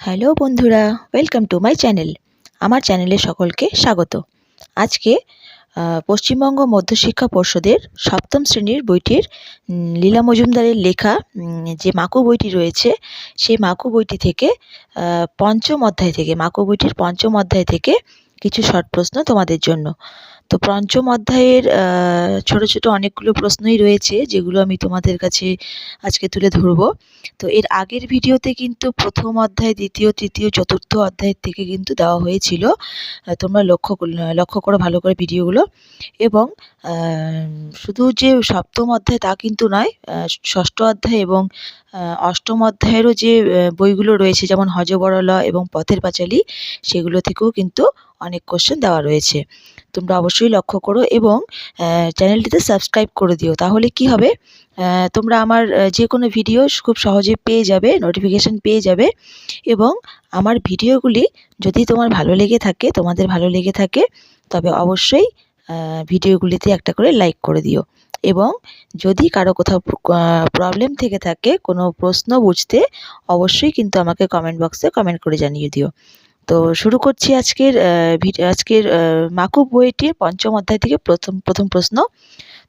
Hello বন্ধুরা welcome to my channel আমার চ্যানেলে সকলকে স্বাগত। আজকে পশ্চিমবঙ্গ মধ্যশিক্ষা পর্ষদের সপ্তম শ্রেণির বইটির লীলা মজুমদারের লেখা যে মাকু বইটি রয়েছে, সেই মাকু বইটি থেকে পঞ্চম অধ্যায় থেকে, মাকু বইটির পঞ্চম অধ্যায় থেকে কিছু শর্ট প্রশ্ন তোমাদের জন্য। তো পঞ্চম অধ্যায়ের ছোট ছোট অনেকগুলো প্রশ্নই রয়েছে যেগুলো আমি তোমাদের কাছে আজকে তুলে ধরবো। তো এর আগের ভিডিওতে কিন্তু প্রথম অধ্যায়, দ্বিতীয়, তৃতীয়, চতুর্থ অধ্যায়ের থেকে কিন্তু দেওয়া হয়েছিল। তোমরা লক্ষ্য লক্ষ্য করো ভালো করে ভিডিওগুলো। এবং শুধু যে সপ্তম অধ্যায় তা কিন্তু নয় ষষ্ঠ অধ্যায় এবং অষ্টম অধ্যায়েরও যে বইগুলো রয়েছে যেমন হজবরল এবং পথের পাঁচালী, সেগুলো থেকেও কিন্তু অনেক কোশ্চেন দেওয়া রয়েছে। তোমরা অবশ্যই লক্ষ্য করো এবং চ্যানেলটিতে সাবস্ক্রাইব করে দিও। তাহলে কি হবে? তোমরা আমার যে কোনো ভিডিও খুব সহজে পেয়ে যাবে নোটিফিকেশান পেয়ে যাবে এবং আমার ভিডিওগুলি যদি তোমার ভালো লেগে থাকে, তোমাদের ভালো লেগে থাকে, তবে অবশ্যই ভিডিওগুলিতে একটা করে লাইক করে দিও। এবং যদি কারও কোথাও প্রবলেম থেকে থাকে, কোনো প্রশ্ন বুঝতে, অবশ্যই কিন্তু আমাকে কমেন্ট বক্সে কমেন্ট করে জানিয়ে দিও। তো শুরু করছি আজকের আজকের মাকুব বইটির পঞ্চম অধ্যায় থেকে প্রথম প্রথম প্রশ্ন।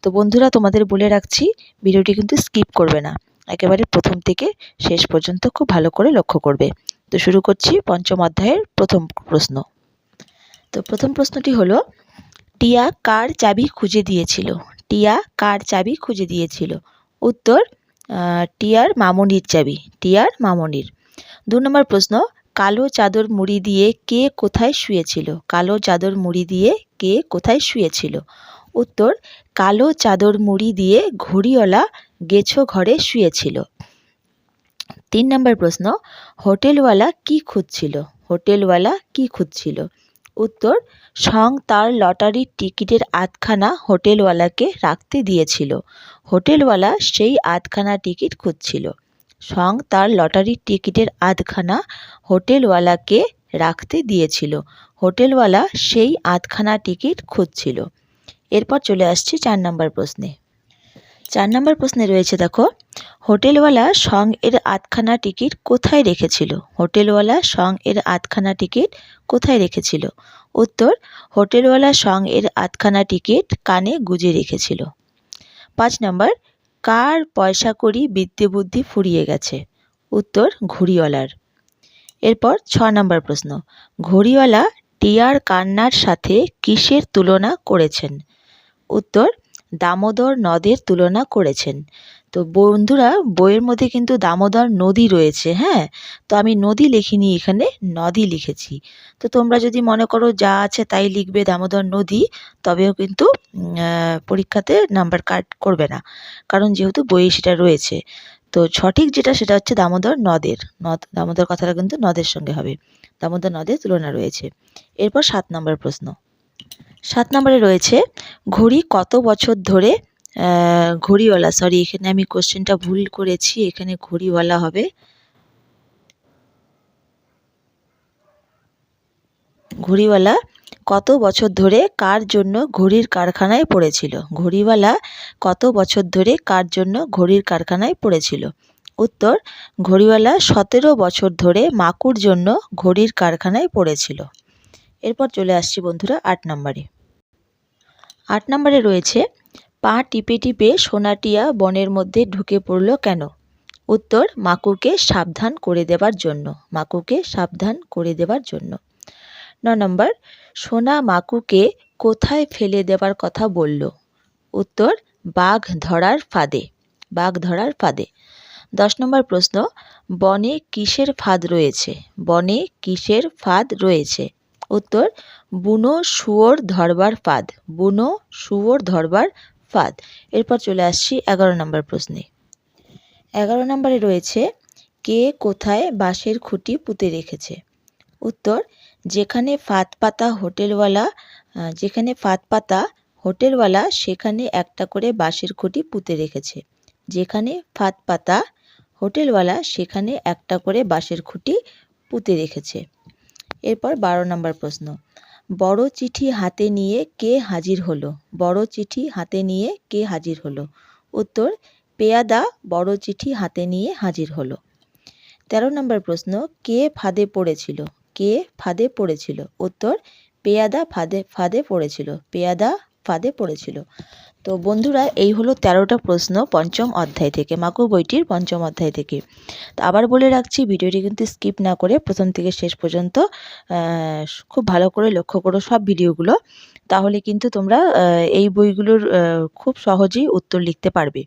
তো বন্ধুরা, তোমাদের বলে রাখছি, ভিডিওটি কিন্তু স্কিপ করবে না। একেবারে প্রথম থেকে শেষ পর্যন্ত খুব ভালো করে লক্ষ্য করবে। তো শুরু করছি পঞ্চম অধ্যায়ের প্রথম প্রশ্ন। তো প্রথম প্রশ্নটি হলো, টিয়া কার চাবি খুঁজে দিয়েছিল? টিয়া কার চাবি খুঁজে দিয়েছিল? উত্তর টিয়ার মামনির চাবি, টিয়ার মামনির। দু নম্বর প্রশ্ন কালো চাদর মুড়ি দিয়ে কে কোথায় শুয়েছিল? কালো চাদর মুড়ি দিয়ে কে কোথায় শুয়েছিল? উত্তর, কালো চাদর মুড়ি দিয়ে ঘড়িওয়ালা গেছো ঘরে শুয়েছিল। তিন নম্বর প্রশ্ন, হোটেলওয়ালা কি খুঁজছিল? হোটেলওয়ালা কি খুঁজছিল? উত্তর, সং তার লটারির টিকিটের আধখানা হোটেলওয়ালাকে রাখতে দিয়েছিল। হোটেলওয়ালা সেই আধখানা টিকিট খুঁজছিল। সং তার লটারির টিকিটের আধখানা হোটেলওয়ালাকে রাখতে দিয়েছিল। হোটেলওয়ালা সেই আধখানা টিকিট খুঁজছিল। এরপর চলে আসছি চার নম্বর প্রশ্নে। চার নম্বর প্রশ্নে রয়েছে, দেখো, হোটেলওয়ালা সং এর আধখানা টিকিট কোথায় রেখেছিল? হোটেলওয়ালা সং এর আধখানা টিকিট কোথায় রেখেছিল? উত্তর, হোটেলওয়ালা সং এর আধখানা টিকিট কানে গুজে রেখেছিল। পাঁচ নম্বর কার পয়সা করি বিদ্যে বুদ্ধি ফুরিয়ে গেছে? উত্তর, ঘুড়িওয়ালার। এরপর ছ নম্বর প্রশ্ন। ঘড়িওয়ালা টিয়ার কান্নার সাথে কিসের তুলনা করেছেন? উত্তর দামোদর নদের তুলনা করেছেন। তো বন্ধুরা, বইয়ের মধ্যে কিন্তু দামোদর নদী রয়েছে হ্যাঁ? তো আমি নদী লিখিনি, এখানে নদী লিখেছি। তো তোমরা যদি মনে করো যা আছে তাই লিখবে দামোদর নদী, তবেও কিন্তু পরীক্ষাতে নাম্বার কাট করবে না, কারণ যেহেতু বইয়ে সেটা রয়েছে। তো সঠিক যেটা সেটা হচ্ছে দামোদর নদের, নদ, দামোদর কথাটা কিন্তু নদের সঙ্গে হবে। দামোদর নদের তুলনা রয়েছে। এরপর সাত নম্বর প্রশ্ন। সাত নম্বরে রয়েছে, ঘড়ি কত বছর ধরে ঘড়িওয়ালা? সরি এখানে আমি কোশ্চেনটা ভুল করেছি, এখানে ঘড়িওয়ালা হবে। ঘড়িওয়ালা কত বছর ধরে কার জন্য ঘড়ির কারখানায় পড়েছিল? ঘড়িওয়ালা কত বছর ধরে কার জন্য ঘড়ির কারখানায় পড়েছিল? উত্তর, ঘড়িওয়ালা সতেরো বছর ধরে মাকুর জন্য ঘড়ির কারখানায় পড়েছিল। এরপর চলে আসছি বন্ধুরা আট নম্বরে। আট নম্বরে রয়েছে, পা টিপে টিপে সোনাটিয়া বনের মধ্যে ঢুকে পড়ল কেন? উত্তর, মাকুকে সাবধান করে দেবার জন্য, মাকুকে সাবধান করে দেবার জন্য। ন নম্বর, সোনা মাকুকে কোথায় ফেলে দেবার কথা বলল? উত্তর, বাঘ ধরার ফাঁদে, বাঘ ধরার ফাঁদে। দশ নম্বর প্রশ্ন, বনে কিসের ফাঁদ রয়েছে? বনে কিসের ফাঁদ রয়েছে? উত্তর, বুনো শুয়োর ধরবার ফাঁদ, বুনো শুয়োর ধরবার ফাঁদ। এরপর চলে আসছি এগারো নম্বর প্রশ্নে। এগারো নম্বরে রয়েছে, কে কোথায় বাঁশের খুঁটি পুঁতে রেখেছে? উত্তর, যেখানে ফাঁদ পাতা হোটেলওয়ালা যেখানে ফাঁদ পাতা হোটেলওয়ালা, সেখানে একটা করে বাঁশের খুঁটি পুঁতে রেখেছে। যেখানে ফাঁদ পাতা হোটেলওয়ালা, সেখানে একটা করে বাঁশের খুঁটি পুঁতে রেখেছে। এরপর বারো নম্বর প্রশ্ন। বড় চিঠি হাতে নিয়ে কে হাজির হলো? বড় চিঠি হাতে নিয়ে কে হাজির হলো? উত্তর, পেয়াদা বড় চিঠি হাতে নিয়ে হাজির হলো। তেরো নম্বর প্রশ্ন, কে ফাঁদে পড়েছিল? কে ফাঁদে পড়েছিল? উত্তর, পেয়াদা ফাঁদে ফাঁদে পড়েছিল। পেয়াদা ফাঁদে পড়েছিল। তো বন্ধুরা, এই হলো তেরোটা প্রশ্ন পঞ্চম অধ্যায় থেকে, মাকু বইটির পঞ্চম অধ্যায় থেকে। তো আবার বলে রাখছি, ভিডিওটি কিন্তু স্কিপ না করে প্রথম থেকে শেষ পর্যন্ত খুব ভালো করে লক্ষ্য করো সব ভিডিওগুলো, তাহলে কিন্তু তোমরা এই বইগুলোর খুব সহজেই উত্তর লিখতে পারবে।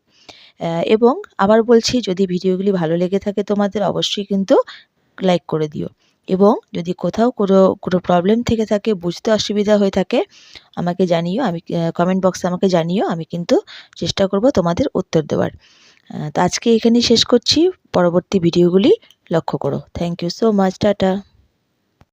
এবং আবার বলছি, যদি ভিডিওগুলি ভালো লেগে থাকে তোমাদের, অবশ্যই কিন্তু লাইক করে দিও। এবং যদি কোথাও কোনো কোনো প্রবলেম থেকে থাকে, বুঝতে অসুবিধা হয়ে থাকে, আমাকে জানিও, আমি কমেন্ট বক্সে আমাকে জানিও, আমি কিন্তু চেষ্টা করব তোমাদের উত্তর দেওয়ার। তো আজকে এখানেই শেষ করছি, পরবর্তী ভিডিওগুলি লক্ষ্য করো। Thank you so much tata.